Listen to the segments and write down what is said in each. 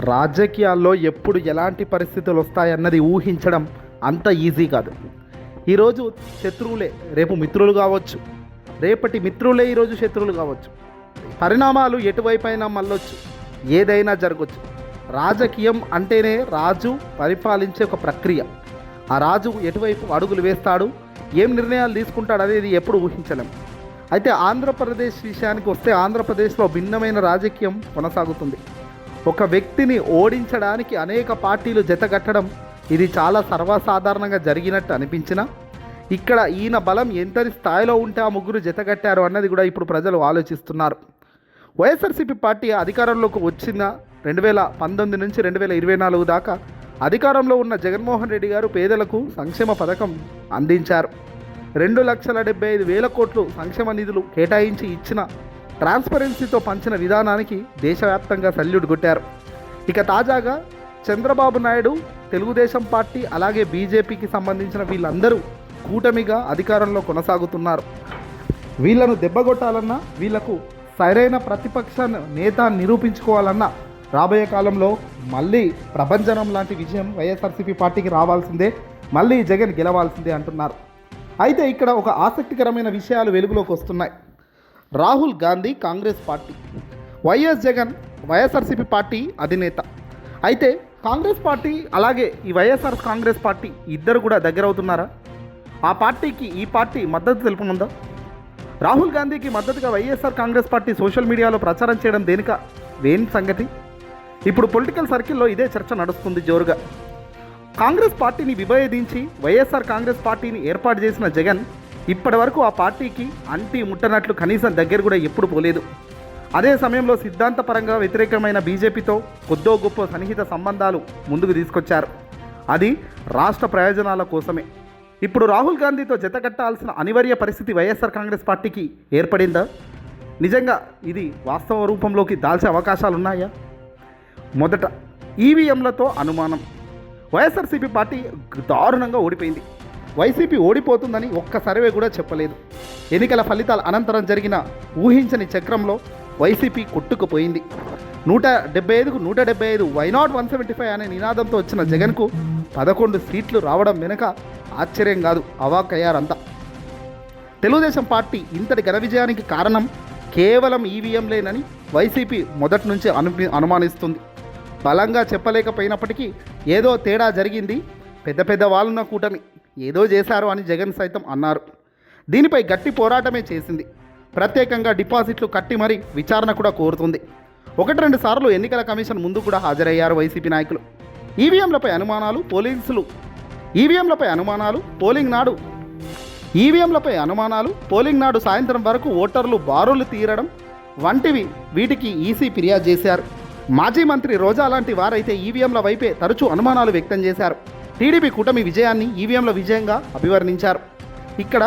రాజకీయాల్లో ఎప్పుడు ఎలాంటి పరిస్థితులు వస్తాయన్నది ఊహించడం అంత ఈజీ కాదు. ఈరోజు శత్రువులే రేపు మిత్రులు కావచ్చు. రేపటి మిత్రులే ఈరోజు శత్రువులు కావచ్చు. పరిణామాలు ఎటువైపైనా మళ్ళొచ్చు. ఏదైనా జరగవచ్చు రాజకీయం అంటేనే రాజు పరిపాలించే ఒక ప్రక్రియ. ఆ రాజు ఎటువైపు అడుగులు వేస్తాడు? ఏం నిర్ణయాలు తీసుకుంటాడు అనేది ఎప్పుడు ఊహించలేం. అయితే ఆంధ్రప్రదేశ్ విషయానికి వస్తే ఆంధ్రప్రదేశ్లో భిన్నమైన రాజకీయం కొనసాగుతుంది. ఒక వ్యక్తిని ఓడించడానికి అనేక పార్టీలు జతగట్టడం ఇది చాలా సర్వసాధారణంగా జరిగినట్టు అనిపించిన ఇక్కడ ఈయన బలం ఎంతని స్థాయిలో ఉంటే ఆ ముగ్గురు జతగట్టారు అన్నది కూడా ఇప్పుడు ప్రజలు ఆలోచిస్తున్నారు. వైఎస్ఆర్సీపీ పార్టీ అధికారంలోకి వచ్చిన రెండు వేల పంతొమ్మిది నుంచి రెండు వేల ఇరవై నాలుగు దాకా అధికారంలో ఉన్న జగన్మోహన్ రెడ్డి గారు పేదలకు సంక్షేమ పథకం అందించారు. రెండు లక్షల డెబ్బై ఐదు వేల కోట్లు సంక్షేమ నిధులు కేటాయించి ఇచ్చిన ట్రాన్స్పరెన్సీతో పంచిన విధానానికి దేశవ్యాప్తంగా సల్యూట్ కొట్టారు. ఇక తాజాగా చంద్రబాబు నాయుడు తెలుగుదేశం పార్టీ అలాగే బీజేపీకి సంబంధించిన వీళ్ళందరూ కూటమిగా అధికారంలో కొనసాగుతున్నారు. వీళ్ళను దెబ్బగొట్టాలన్నా వీళ్ళకు సరైన ప్రతిపక్ష నేత నిరూపించుకోవాలన్నా రాబోయే కాలంలో మళ్ళీ ప్రభంజనం లాంటి విజయం వైఎస్ఆర్సీపీ పార్టీకి రావాల్సిందే మళ్ళీ జగన్ గెలవాల్సిందే అంటున్నారు. అయితే ఇక్కడ ఒక ఆసక్తికరమైన విషయాలు వెలుగులోకి వస్తున్నాయి. Rahul Gandhi Congress party YS Jagan YSRCP party అధినేత. అయితే కాంగ్రెస్ పార్టీ అలాగే ఈ వైఎస్ఆర్ కాంగ్రెస్ పార్టీ ఇద్దరు కూడా దగ్గర అవుతున్నారా ఆ పార్టీకి ఈ పార్టీ మద్దతు తెలుపనుందా? రాహుల్ గాంధీకి మద్దతుగా వైఎస్ఆర్ కాంగ్రెస్ పార్టీ సోషల్ మీడియాలో ప్రచారం చేయడం దేనిక? వేని సంగతి? ఇప్పుడు పొలిటికల్ సర్కిల్లో ఇదే చర్చ నడుస్తుంది జోరుగా. కాంగ్రెస్ పార్టీని విభేదించి వైఎస్ఆర్ కాంగ్రెస్ పార్టీని ఏర్పాటు చేసిన జగన్ ఇప్పటి వరకు ఆ పార్టీకి అంటి ముట్టనట్లు కనీసం దగ్గర కూడా ఎప్పుడు పోలేదు. అదే సమయంలో సిద్ధాంతపరంగా వ్యతిరేకమైన బీజేపీతో కొద్దో గొప్ప సన్నిహిత సంబంధాలు ముందుకు తీసుకొచ్చారు. అది రాష్ట్ర ప్రయోజనాల కోసమే. ఇప్పుడు రాహుల్ గాంధీతో జతకట్టాల్సిన అనివార్య పరిస్థితి వైఎస్ఆర్ కాంగ్రెస్ పార్టీకి ఏర్పడిందా? నిజంగా ఇది వాస్తవ రూపంలోకి దాల్చే అవకాశాలున్నాయా? మొదట ఈవీఎంలతో అనుమానం. వైఎస్ఆర్సీపీ పార్టీ దారుణంగా ఓడిపోయింది. వైసీపీ ఓడిపోతుందని ఒక్క సర్వే కూడా చెప్పలేదు. ఎన్నికల ఫలితాల అనంతరం జరిగిన ఊహించని చక్రంలో వైసీపీ కొట్టుకుపోయింది. నూట డెబ్బై ఐదుకు నూట డెబ్బై ఐదు వైనాట్ వన్ సెవెంటీ ఫైవ్ అనే నినాదంతో వచ్చిన జగన్కు పదకొండు సీట్లు రావడం వెనుక ఆశ్చర్యం కాదు అవాకయ్యారంతా తెలుగుదేశం పార్టీ ఇంతటి ఘన విజయానికి కారణం కేవలం ఈవీఎంలేనని వైసీపీ మొదటి నుంచి అను అనుమానిస్తుంది. బలంగా చెప్పలేకపోయినప్పటికీ ఏదో తేడా జరిగింది. పెద్ద పెద్ద వాళ్ళున్న కూటమి. ఏదో చేశారు అని జగన్ సైతం అన్నారు. దీనిపై గట్టి పోరాటమే చేసింది. ప్రత్యేకంగా డిపాజిట్లు కట్టి మరీ విచారణ కూడా కోరుతుంది. ఒకటి రెండు సార్లు ఎన్నికల కమిషన్ ముందు కూడా హాజరయ్యారు వైసీపీ నాయకులు. ఈవీఎంలపై అనుమానాలు పోలీసులు. ఈవీఎంలపై అనుమానాలు పోలింగ్ నాడు. ఈవీఎంలపై అనుమానాలు పోలింగ్ నాడు సాయంత్రం వరకు ఓటర్లు బారులు తీరడం వంటివి వీటికి ఈసీ ఫిర్యాదు చేశారు. మాజీ మంత్రి రోజా లాంటి వారైతే ఈవీఎంల వైపే తరచూ అనుమానాలు వ్యక్తం చేశారు. టీడీపీ కూటమి విజయాన్ని ఈవీఎంల విజయంగా అభివర్ణించారు. ఇక్కడ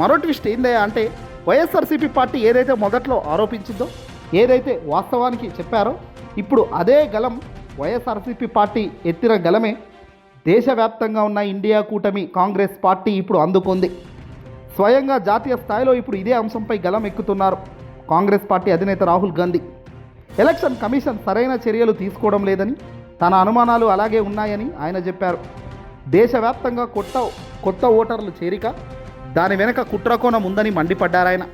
మరో ట్విస్ట్ ఏందయ్యా అంటే వైఎస్ఆర్సీపీ పార్టీ ఏదైతే మొదట్లో ఆరోపించిందో ఏదైతే వాస్తవానికి చెప్పారో ఇప్పుడు అదే గలం వైఎస్ఆర్సీపీ పార్టీ ఎత్తిన గలమే దేశవ్యాప్తంగా ఉన్న ఇండియా కూటమి కాంగ్రెస్ పార్టీ ఇప్పుడు అందుకుంది. స్వయంగా జాతీయ స్థాయిలో ఇప్పుడు ఇదే అంశంపై గలం ఎక్కుతున్నారు కాంగ్రెస్ పార్టీ అధినేత రాహుల్ గాంధీ. ఎలక్షన్ కమిషన్ సరైన చర్యలు తీసుకోవడం లేదని తన అనుమానాలు అలాగే ఉన్నాయని ఆయన చెప్పారు. దేశవ్యాప్తంగా కొత్త కొత్త ఓటర్లు చేరిక దాని వెనక కుట్రకోణం ఉందని మండిపడ్డారాయన.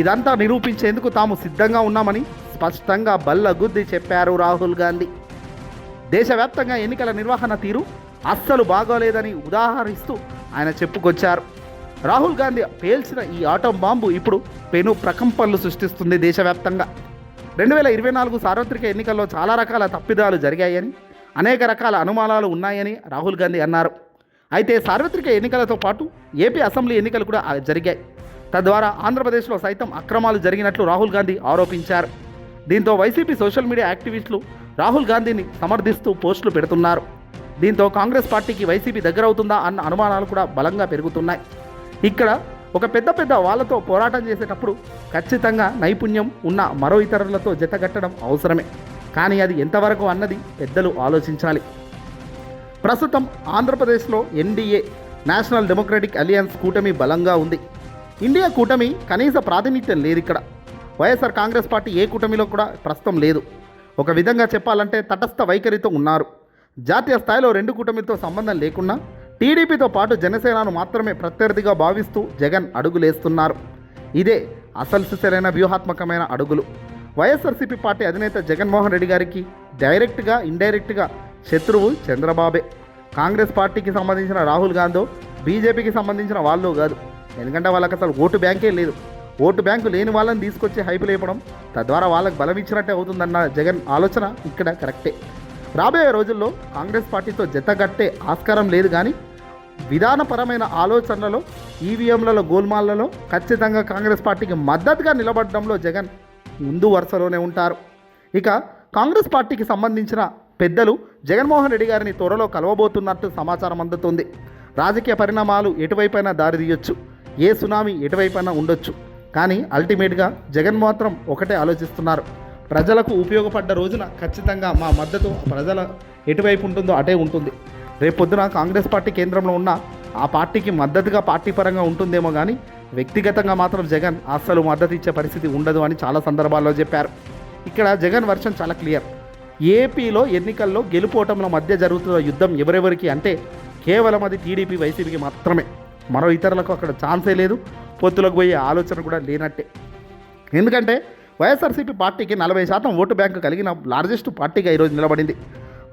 ఇదంతా నిరూపించేందుకు తాము సిద్ధంగా ఉన్నామని స్పష్టంగా బల్లగుద్ది చెప్పారు రాహుల్ గాంధీ. దేశవ్యాప్తంగా ఎన్నికల నిర్వహణ తీరు అస్సలు బాగోలేదని ఉదాహరిస్తూ ఆయన చెప్పుకొచ్చారు. రాహుల్ గాంధీ పేల్చిన ఈ ఆటం బాంబు ఇప్పుడు పెను ప్రకంపనలు సృష్టిస్తుంది దేశవ్యాప్తంగా. రెండు వేల ఇరవై నాలుగు సార్వత్రిక ఎన్నికల్లో చాలా రకాల తప్పిదాలు జరిగాయని అనేక రకాల అనుమానాలు ఉన్నాయని రాహుల్ గాంధీ అన్నారు. అయితే సార్వత్రిక ఎన్నికలతో పాటు ఏపీ అసెంబ్లీ ఎన్నికలు కూడా జరిగాయి. తద్వారా ఆంధ్రప్రదేశ్లో సైతం అక్రమాలు జరిగినట్లు రాహుల్ గాంధీ ఆరోపించారు. దీంతో వైసీపీ సోషల్ మీడియా యాక్టివిస్టులు రాహుల్ గాంధీని సమర్థిస్తూ పోస్టులు పెడుతున్నారు. దీంతో కాంగ్రెస్ పార్టీకి వైసీపీ దగ్గరవుతుందా అన్న అనుమానాలు కూడా బలంగా పెరుగుతున్నాయి. ఇక్కడ ఒక పెద్ద పెద్ద వాళ్ళతో పోరాటం చేసేటప్పుడు ఖచ్చితంగా నైపుణ్యం ఉన్న మరో ఇతరులతో జతగట్టడం అవసరమే. కానీ అది ఎంతవరకు అన్నది పెద్దలు ఆలోచించాలి. ప్రస్తుతం ఆంధ్రప్రదేశ్లో ఎన్డీఏ నేషనల్ డెమోక్రటిక్ అలియన్స్ కూటమి బలంగా ఉంది. ఇండియా కూటమి కనీస ప్రాతినిధ్యం లేదు ఇక్కడ వైఎస్ఆర్ కాంగ్రెస్ పార్టీ ఏ కూటమిలో కూడా ప్రస్తుతం లేదు. ఒక విధంగా చెప్పాలంటే తటస్థ వైఖరితో ఉన్నారు. జాతీయ స్థాయిలో రెండు కూటమితో సంబంధం లేకున్నా టీడీపీతో పాటు జనసేనను మాత్రమే ప్రత్యర్థిగా భావిస్తూ జగన్ అడుగులేస్తున్నారు. ఇదే అసలు సిసరైన వ్యూహాత్మకమైన అడుగులు. వైఎస్ఆర్సీపీ పార్టీ అధినేత జగన్మోహన్ రెడ్డి గారికి డైరెక్ట్గా ఇండైరెక్ట్గా శత్రువు చంద్రబాబే. కాంగ్రెస్ పార్టీకి సంబంధించిన రాహుల్ గాంధీ బీజేపీకి సంబంధించిన వాళ్ళు కాదు. ఎందుకంటే వాళ్ళకి అసలు ఓటు బ్యాంకే లేదు. ఓటు బ్యాంకు లేని వాళ్ళని తీసుకొచ్చి హైపు లేపడం తద్వారా వాళ్ళకి బలం ఇచ్చినట్టే అవుతుందన్న జగన్ ఆలోచన ఇక్కడ కరెక్టే. రాబోయే రోజుల్లో కాంగ్రెస్ పార్టీతో జతగట్టే ఆస్కారం లేదు కానీ విధానపరమైన ఆలోచనలలో ఈవీఎంలలో గోల్మాల్లలో ఖచ్చితంగా కాంగ్రెస్ పార్టీకి మద్దతుగా నిలబడడంలో జగన్ ముందు వరుసలోనే ఉంటారు. ఇక కాంగ్రెస్ పార్టీకి సంబంధించిన పెద్దలు జగన్మోహన్ రెడ్డి గారిని త్వరలో కలవబోతున్నట్టు సమాచారం అందుతుంది. రాజకీయ పరిణామాలు ఎటువైపైనా దారి తీయొచ్చు. ఏ సునామీ ఎటువైపైనా ఉండొచ్చు. కానీ అల్టిమేట్గా జగన్ మాత్రం ఒకటే ఆలోచిస్తున్నారు. ప్రజలకు ఉపయోగపడ్డ రోజున ఖచ్చితంగా మా మద్దతు ప్రజల ఎటువైపు ఉంటుందో అటే ఉంటుంది. రేపు పొద్దున కాంగ్రెస్ పార్టీ కేంద్రంలో ఉన్న ఆ పార్టీకి మద్దతుగా పార్టీ పరంగా ఉంటుందేమో కానీ వ్యక్తిగతంగా మాత్రం జగన్ అస్సలు మద్దతు ఇచ్చే పరిస్థితి ఉండదు అని చాలా సందర్భాల్లో చెప్పారు. ఇక్కడ జగన్ వర్షన్ చాలా క్లియర్. ఏపీలో ఎన్నికల్లో గెలుపోవటంలో మధ్య జరుగుతున్న యుద్ధం ఎవరెవరికి అంటే కేవలం అది టీడీపీ వైసీపీకి మాత్రమే. మరో ఇతరులకు అక్కడ ఛాన్సే లేదు. పొత్తులకు పోయే ఆలోచన కూడా లేనట్టే. ఎందుకంటే వైఎస్ఆర్సీపీ పార్టీకి నలభై శాతం ఓటు బ్యాంకు కలిగిన లార్జెస్ట్ పార్టీగా ఈరోజు నిలబడింది.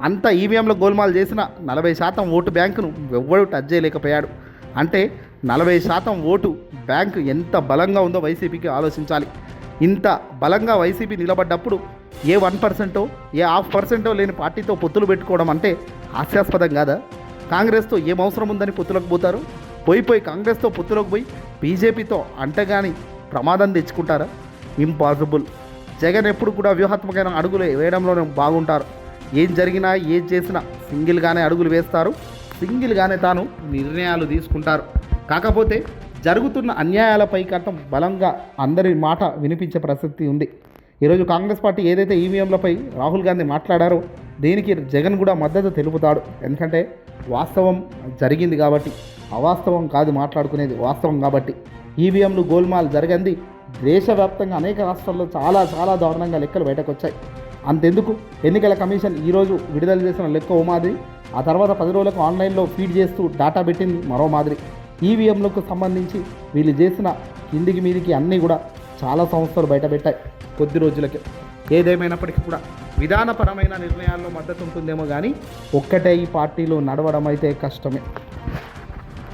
అంత ఈవీఎంలో గోల్మాల్ చేసిన నలభై శాతం ఓటు బ్యాంకును ఎవ్వరూ టచ్ చేయలేకపోయాడు. అంటే నలభై శాతం ఓటు బ్యాంకు ఎంత బలంగా ఉందో వైసీపీకి ఆలోచించాలి. ఇంత బలంగా వైసీపీ నిలబడ్డప్పుడు ఏ వన్ పర్సెంటో ఏ హాఫ్ పర్సెంటో లేని పార్టీతో పొత్తులు పెట్టుకోవడం అంటే హాస్యాస్పదం కాదా? కాంగ్రెస్తో ఏం అవసరం ఉందని పొత్తులకు పోతారు? పోయి పోయి కాంగ్రెస్తో పొత్తులకు పోయి బీజేపీతో అంటగాని ప్రమాదం తెచ్చుకుంటారా? ఇంపాసిబుల్. జగన్ ఎప్పుడు కూడా వ్యూహాత్మకమైన అడుగులు వేయడంలోనే బాగుంటారు. ఏం జరిగినా ఏం చేసినా సింగిల్గానే అడుగులు వేస్తారు. సింగిల్గానే తాను నిర్ణయాలు తీసుకుంటారు. కాకపోతే జరుగుతున్న అన్యాయాలపై కట్టం బలంగా అందరి మాట వినిపించే ప్రసక్తి ఉంది. ఈరోజు కాంగ్రెస్ పార్టీ ఏదైతే ఈవీఎంలపై రాహుల్ గాంధీ మాట్లాడారో దీనికి జగన్ కూడా మద్దతు తెలుపుతాడు. ఎందుకంటే వాస్తవం జరిగింది కాబట్టి అవాస్తవం కాదు మాట్లాడుకునేది వాస్తవం కాబట్టి. ఈవీఎంలు గోల్మాల్ జరిగింది దేశవ్యాప్తంగా అనేక రాష్ట్రాల్లో చాలా చాలా దారుణంగా లెక్కలు బయటకు వచ్చాయి అంతెందుకు? ఎన్నికల కమిషన్ ఈరోజు విడుదల చేసిన లెక్క ఓ మాదిరి. ఆ తర్వాత పది రోజులకు ఆన్లైన్లో ఫీడ్ చేస్తూ డేటా పెట్టింది మరో మాదిరి. ఈవీఎంలకు సంబంధించి వీళ్ళు చేసిన కిందికి మీదికి అన్నీ కూడా చాలా సంస్థలు బయటపెట్టాయి కొద్ది రోజులకే. ఏదేమైనప్పటికీ కూడా విధానపరమైన నిర్ణయాల్లో మద్దతు ఉంటుందేమో కానీ ఒక్కటే ఈ పార్టీలో నడవడం అయితే కష్టమే.